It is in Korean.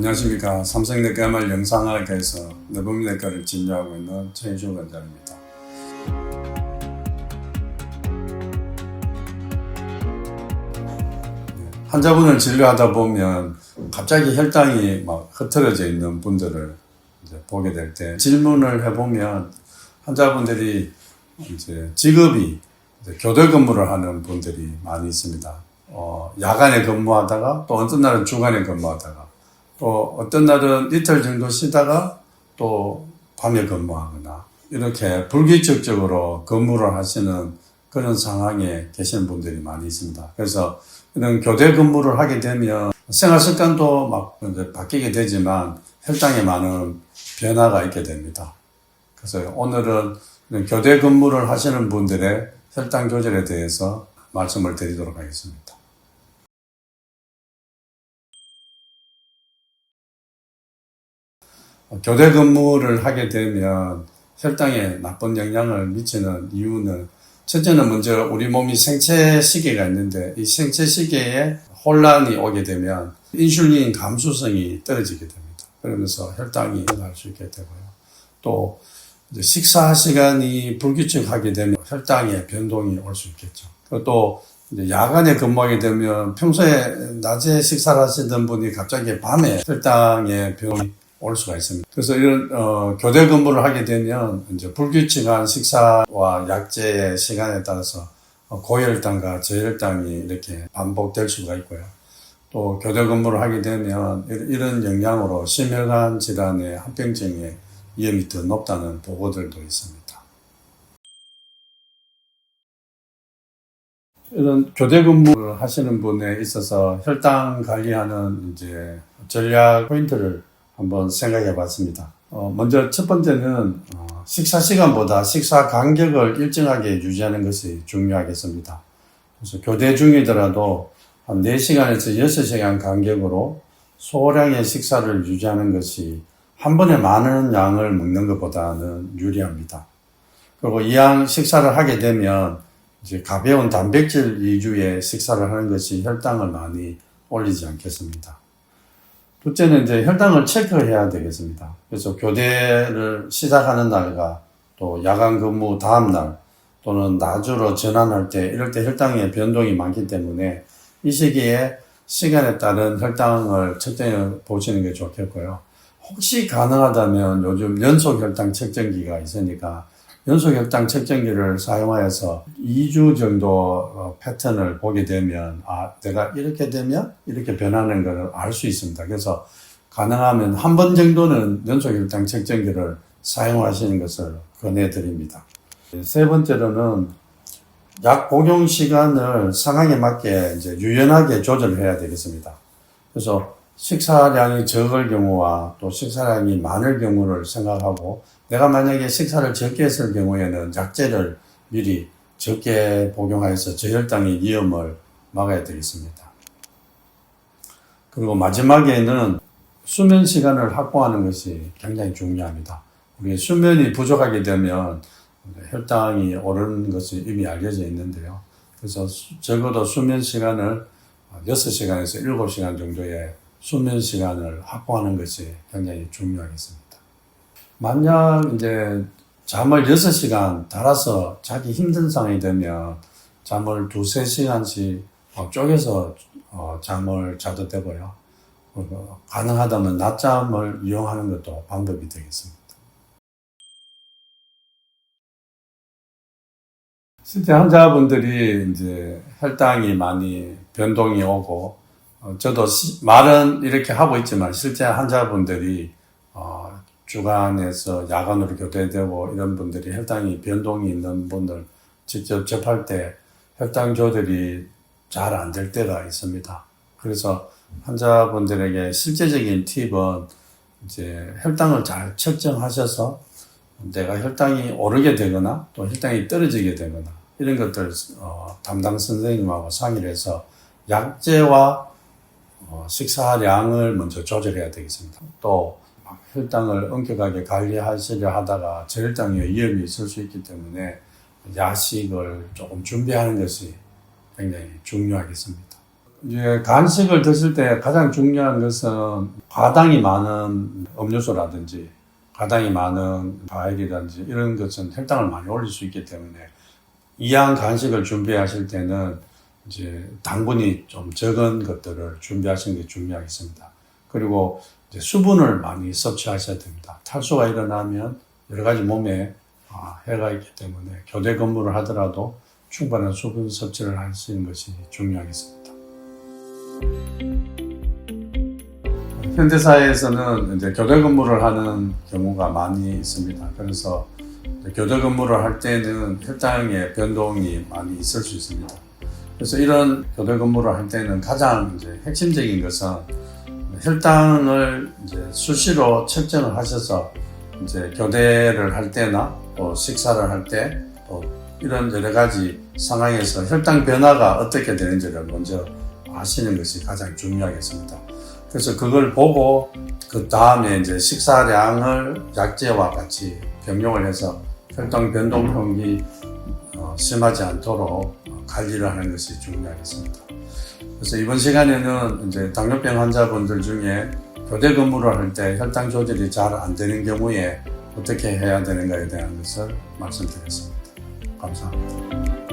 안녕하십니까. 삼성내과 MR 영상학에서 내분비내과를 진료하고 있는 최희준 원장입니다. 환자분을 진료하다 보면 갑자기 혈당이 막 흐트러져 있는 분들을 보게 될 때 질문을 해보면 환자분들이 이제 직업이 이제 교대 근무를 하는 분들이 많이 있습니다. 어, 야간에 근무하다가 또 어떤 날은 주간에 근무하다가 또 어떤 날은 이틀 정도 쉬다가 또 밤에 근무하거나 이렇게 불규칙적으로 근무를 하시는 그런 상황에 계시는 분들이 많이 있습니다. 그래서 이런 교대 근무를 하게 되면 생활 습관도 막 바뀌게 되지만 혈당에 많은 변화가 있게 됩니다. 그래서 오늘은 교대 근무를 하시는 분들의 혈당 조절에 대해서 말씀을 드리도록 하겠습니다. 교대 근무를 하게 되면 혈당에 나쁜 영향을 미치는 이유는 첫째는 먼저 우리 몸이 생체 시계가 있는데 이 생체 시계에 혼란이 오게 되면 인슐린 감수성이 떨어지게 됩니다. 그러면서 혈당이 일어날 수 있게 되고요. 또 식사 시간이 불규칙하게 되면 혈당의 변동이 올 수 있겠죠. 또 야간에 근무하게 되면 평소에 낮에 식사를 하시던 분이 갑자기 밤에 혈당의 변동이 올 수가 있습니다. 그래서 이런 어, 교대 근무를 하게 되면 이제 불규칙한 식사와 약제의 시간에 따라서 어, 고혈당과 저혈당이 이렇게 반복될 수가 있고요. 또 교대 근무를 하게 되면 이런 영향으로 심혈관 질환의 합병증의 위험이 더 높다는 보고들도 있습니다. 이런 교대 근무를 하시는 분에 있어서 혈당 관리하는 이제 전략 포인트를 한번 생각해 봤습니다. 어, 먼저 첫 번째는 어, 식사 시간보다 식사 간격을 일정하게 유지하는 것이 중요하겠습니다. 그래서 교대 중이더라도 한 4시간에서 6시간 간격으로 소량의 식사를 유지하는 것이 한 번에 많은 양을 먹는 것보다는 유리합니다. 그리고 이왕 식사를 하게 되면 이제 가벼운 단백질 위주의 식사를 하는 것이 혈당을 많이 올리지 않겠습니다. 둘째는 이제 혈당을 체크해야 되겠습니다. 그래서 교대를 시작하는 날과 또 야간 근무 다음 날 또는 낮으로 전환할 때 이럴 때 혈당의 변동이 많기 때문에 이 시기에 시간에 따른 혈당을 측정해 보시는 게 좋겠고요. 혹시 가능하다면 요즘 연속 혈당 측정기가 있으니까 연속 혈당 측정기를 사용하여서 2주 정도 어, 패턴을 보게 되면 아 내가 이렇게 되면 이렇게 변하는 것을 알 수 있습니다. 그래서 가능하면 한 번 정도는 연속 혈당 측정기를 사용하시는 것을 권해드립니다. 세 번째로는 약 복용 시간을 상황에 맞게 이제 유연하게 조절해야 되겠습니다. 그래서 식사량이 적을 경우와 또 식사량이 많을 경우를 생각하고 내가 만약에 식사를 적게 했을 경우에는 약제를 미리 적게 복용하여서 저혈당의 위험을 막아야 되겠습니다. 그리고 마지막에는 수면 시간을 확보하는 것이 굉장히 중요합니다. 우리 수면이 부족하게 되면 혈당이 오르는 것이 이미 알려져 있는데요. 그래서 적어도 수면 시간을 6시간에서 7시간 정도의 수면 시간을 확보하는 것이 굉장히 중요하겠습니다. 만약 이제 잠을 6시간 달아서 자기 힘든 상황이 되면 잠을 두세 시간씩 쪼개서 어, 잠을 자도 되고요. 어, 가능하다면 낮잠을 이용하는 것도 방법이 되겠습니다. 실제 환자분들이 이제 혈당이 많이 변동이 오고 어, 저도 시, 말은 이렇게 하고 있지만 실제 환자분들이 어, 주간에서 야간으로 교대되고 이런 분들이 혈당이 변동이 있는 분들 직접 접할 때 혈당 조절이 잘 안 될 때가 있습니다. 그래서 환자분들에게 실제적인 팁은 이제 혈당을 잘 측정하셔서 내가 혈당이 오르게 되거나 또 혈당이 떨어지게 되거나 이런 것들 어, 담당 선생님하고 상의를 해서 약제와 어, 식사량을 먼저 조절해야 되겠습니다. 또 혈당을 엄격하게 관리하시려 하다가 저혈당의 위험이 있을 수 있기 때문에 야식을 조금 준비하는 것이 굉장히 중요하겠습니다. 이제 간식을 드실 때 가장 중요한 것은 과당이 많은 음료수라든지 과당이 많은 과일이라든지 이런 것은 혈당을 많이 올릴 수 있기 때문에 이양 간식을 준비하실 때는 이제 당분이 좀 적은 것들을 준비하시는 게 중요하겠습니다. 그리고 수분을 많이 섭취하셔야 됩니다. 탈수가 일어나면 여러 가지 몸에 아, 해가 있기 때문에 교대 근무를 하더라도 충분한 수분 섭취를 할 수 있는 것이 중요하겠습니다. 현대사회에서는 이제 교대 근무를 하는 경우가 많이 있습니다. 그래서 교대 근무를 할 때는 혈당의 변동이 많이 있을 수 있습니다. 그래서 이런 교대 근무를 할 때는 가장 이제 핵심적인 것은 혈당을 이제 수시로 측정을 하셔서 이제 교대를 할 때나 또 식사를 할 때 또 이런 여러 가지 상황에서 혈당 변화가 어떻게 되는지를 먼저 아시는 것이 가장 중요하겠습니다. 그래서 그걸 보고 그 다음에 이제 식사량을 약제와 같이 병용을 해서 혈당 변동 폭이 어, 심하지 않도록 어, 관리를 하는 것이 중요하겠습니다. 그래서 이번 시간에는 이제 당뇨병 환자분들 중에 교대 근무를 할 때 혈당 조절이 잘 안 되는 경우에 어떻게 해야 되는가에 대한 것을 말씀드렸습니다. 감사합니다.